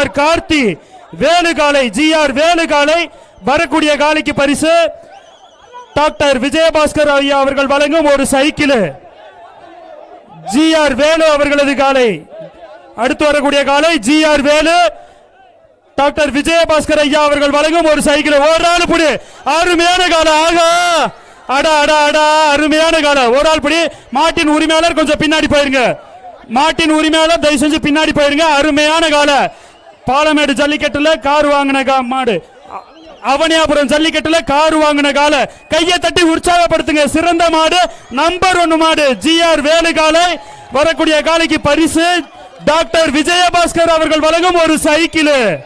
R Karthi வேலுகாலை GR வேலுகாலை வரக்கூடிய காலைக்கு பரிசு. டாக்டர் விஜயபாஸ்கர் ஐயா அவர்கள் வழங்கும் ஒரு சைக்கிள். ஜிஆர் வேலு அவர்களது காலை அடுத்து வரக்கூடிய காலை ஜிஆர் வேலு. டாக்டர் விஜயபாஸ்கர் ஐயா அவர்கள் வழங்கும் ஒரு சைக்கிள். ஒரு ஆள் புடி. அருமையான கால ஆகா அடா அடா அடா. அருமையான கால ஒரு ஆள் புடி. மாட்டின் உரிமையாளர் கொஞ்சம் பின்னாடி போயிருங்க. மாட்டின் உரிமையாளர் தயவு செஞ்சு பின்னாடி போயிருங்க. அருமையான காலை பாலமேடு ஜல்லிக்கட்டுல கார் வாங்கின கா மாடு. அவனியாபுரம் ஜல்லிக்கட்டுல கார் வாங்கின கால. கையை தட்டி உற்சாகப்படுத்துங்க. சிறந்த மாடு. நம்பர் ஒன்னு மாடு. ஜிஆர் வேலு காலை வரக்கூடிய காலைக்கு பரிசு. டாக்டர் விஜயபாஸ்கர் அவர்கள் வழங்கும் ஒரு சைக்கிள்.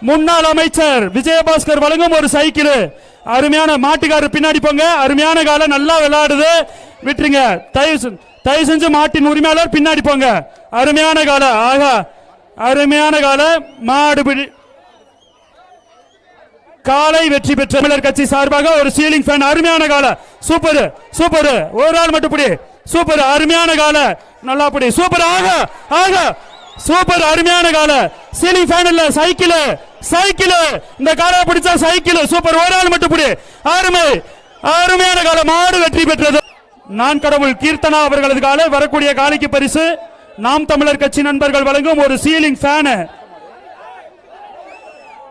முன்னாள் அமைச்சர் விஜயபாஸ்கர் வழங்கும் ஒரு சைக்கிள். அருமையான மாட்டுக்காரர் பின்னாடி போங்க. அருமையான காலை நல்லா விளையாடுது. விட்டுருங்க. தயவு செஞ்சு- தயவு செஞ்சு மாட்டின் உரிமையாளர் பின்னாடி போங்க. அருமையான காலை. ஆகா அருமையான காலம் மாடுபிடி காலை வெற்றி பெற்ற தமிழர் கட்சி சார்பாக ஒரு சீலிங் ஃபேன் அருமையான கால. சூப்பர். சூப்பர். ஒரு ஆள் மட்டும் பிடி. சூப்பர். அருமையான கால. நல்லா பிடி. சூப்பர். ஆக ஆக. சூப்பர். அருமையான கால. சீலிங் ஃபேன் இல்ல. சைக்கிள் சைக்கிள் இந்த காலை பிடிச்சா சைக்கிள் சூப்பர். ஒரு ஆள் மட்டும் பிடி. அருமை. அருமையான கால. மாடு வெற்றி பெற்றது. நான் கடவுள் கீர்த்தனா அவர்களது காலை வரக்கூடிய காலைக்கு பரிசு. நாம் தமிழர் கட்சி நண்பர்கள் வழங்கும் ஒரு சீலிங் ஃபேனு.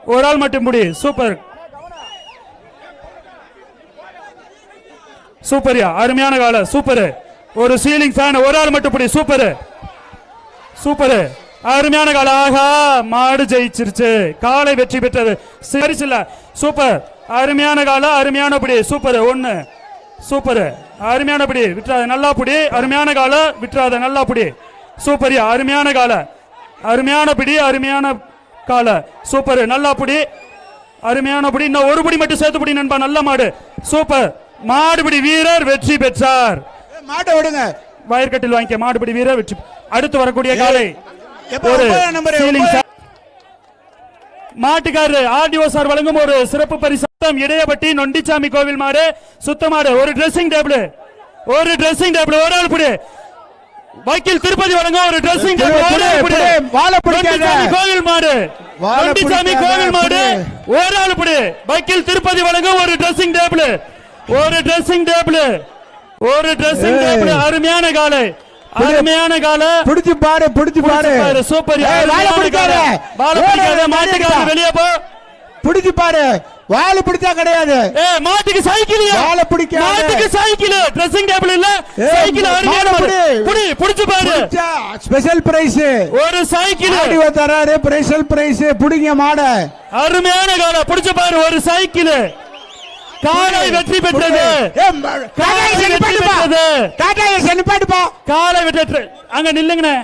ஒரு ஆள் மட்டும் முடி சூப்பர். சூப்பர்யா அருமையான கால சூப்பர். ஒரு சீலிங் ஃபேன் ஒரு ஆள் மட்டும் பிடி சூப்பர். சூப்பர். அருமையான கால ஆஹா மாடு ஜெயிச்சிருச்சு. காலை வெற்றி பெற்றது. சரிச்சில்ல சூப்பர். அருமையான கால அருமையான பிடி சூப்பர். ஒன்னு சூப்பர். அருமையான பிடி விட்டுறாத நல்லா பிடி. அருமையான கால விட்டுறாத நல்லா பிடி. சூப்பர்யா அருமையான கால. அருமையான பிடி அருமையான கால. சூப்பர் நல்லா பிடி. அருமையான பிடி. இன்னும் ஒரு பிடி மட்டும் சேர்த்து பிடி நண்பா. நல்ல மாடு. சூப்பர். மாடுபிடி வீரர் வெற்றி பெற்றார். மாட்டை விடுங்க. வயற்கட்டில் வாங்கிக்க. மாடுபிடி வீரர் வெற்றி அடுத்து வரக்கூடிய காலை. ஒரு. மாட்டுக்காரர் ஆர்டிஓ சார் வழங்கும் ஒரு சிறப்பு பரிசு இடையப்பட்டி நொண்டிச்சாமி கோவில் மாடு. சுத்த மாடு. ஒரு ட்ரெஸ்ஸிங் டேபிள் ஒரு ட்ரெஸ்ஸிங் டேபிள் ஒரு ஆள் புடி. வக்கீல் திருப்பதி வழங்கும் ஒரு ட்ரெஸ்ஸிங் கோவில் மாடு. பிடிக்காத, கோவில் மாடு. ஒரு ஆள் புடி. வக்கீல் திருப்பதி வழங்கும் ஒரு ட்ரெஸ்ஸிங் டேபிள் ஒரு ட்ரெஸ்ஸிங் டேபிள் ஒரு ட்ரெஸ்ஸிங். டேபிள் அருமையான காலை அருமையான காலை பிடிச்சு பாரு பிடிச்சு பாரு. பாரு சூப்பர். வாழை பிடிக்காத. வாழை பிடிக்காத. மாட்டுக்கார வெளியே போ. பிடிச்சு பாரு. வாழை பிடிச்சா கிடையாது. ஏ மாட்டுக்கு சைக்கிள். வாழை பிடிக்காத. மாட்டுக்கு சைக்கிள். ட்ரெஸ்ஸிங் டேபிள் இல்ல. சைக்கிள் அருமையான மாடு. பிடி. புடி புடிச்சு பாரு. ஸ்பெஷல் பிரைஸ் ஒரு சைக்கிள். ஆடிவ தராரு ஸ்பெஷல் பிரைஸ் பிடிங்க மாட. அருமையான காலை புடிச்சு பாரு ஒரு சைக்கிள். காலை வெற்றி பெற்றது. காலை வெற்றி பெற்றது. காலை வெற்றி அங்க நில்லுங்கண்ணே.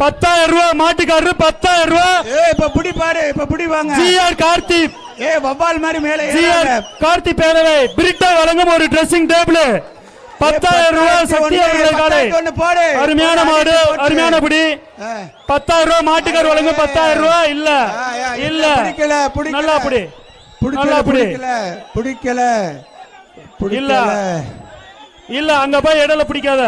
பத்தாயிரம் ரூபாய் மாட்டுக்காரரு பத்தாயிரம் ரூபாய். ஏ இப்ப பிடி பாரு இப்ப பிடி வாங்க. ஜிஆர் கார்த்திக் ஏ வவ்வால் மாதிரி மேலே ஜிஆர். கார்த்தி பேரவை பிரிட்டா வழங்கும் ஒரு ட்ரெஸ்ஸிங் டேபிள் பத்தாயிரம் ரூபாய் சக்தி அவர்கள். அருமையான மாடு. அருமையான பிடி. பத்தாயிரம் ரூபாய் மாட்டுக்கார் வழங்கும் பத்தாயிரம் ரூபாய் இல்ல. இல்ல பிடிக்கல நல்லா பிடி. பிடிக்கல நல்லா பிடி. பிடிக்கல இல்ல. இல்ல அங்க போய் இடையில பிடிக்காத.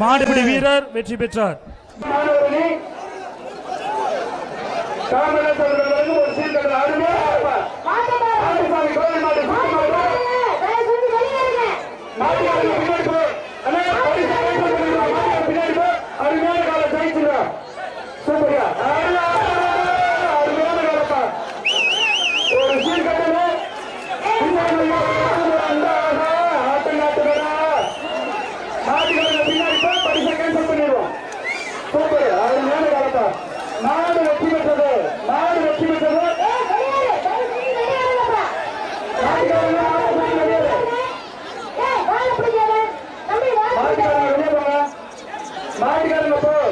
மாடுபிடி வீரர் வெற்றி பெற்றார். மாடு வெற்றி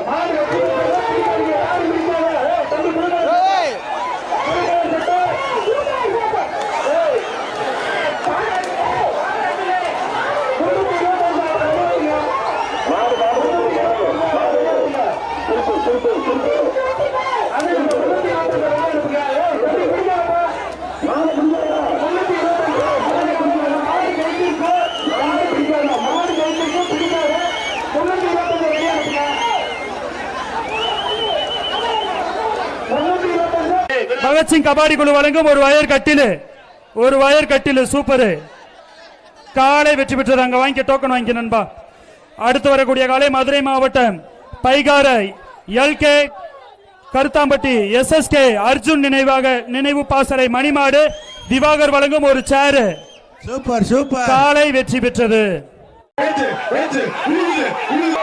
மாடு மேட்சிங் கபாடி குழு வழங்கும் ஒரு வயர் கட்டிலு. ஒரு வயர் கட்டிலு சூப்பர். காலை வெற்றி பெற்றது. அங்க வாங்கிக்க டோக்கன் வாங்கிக்க நண்பா. அடுத்து வரக்கூடிய காலை மதுரை மாவட்டம் பைகார எல்கே கருத்தாம்பட்டி எஸ்எஸ்கே அர்ஜுன் நினைவாக நினைவு பாசறை மணிமாடு திவாகர் வழங்கும் ஒரு சேரு சூப்பர் சூப்பர். காலை வெற்றி பெற்றது. வெச்சு வெச்சு உழுது உழுது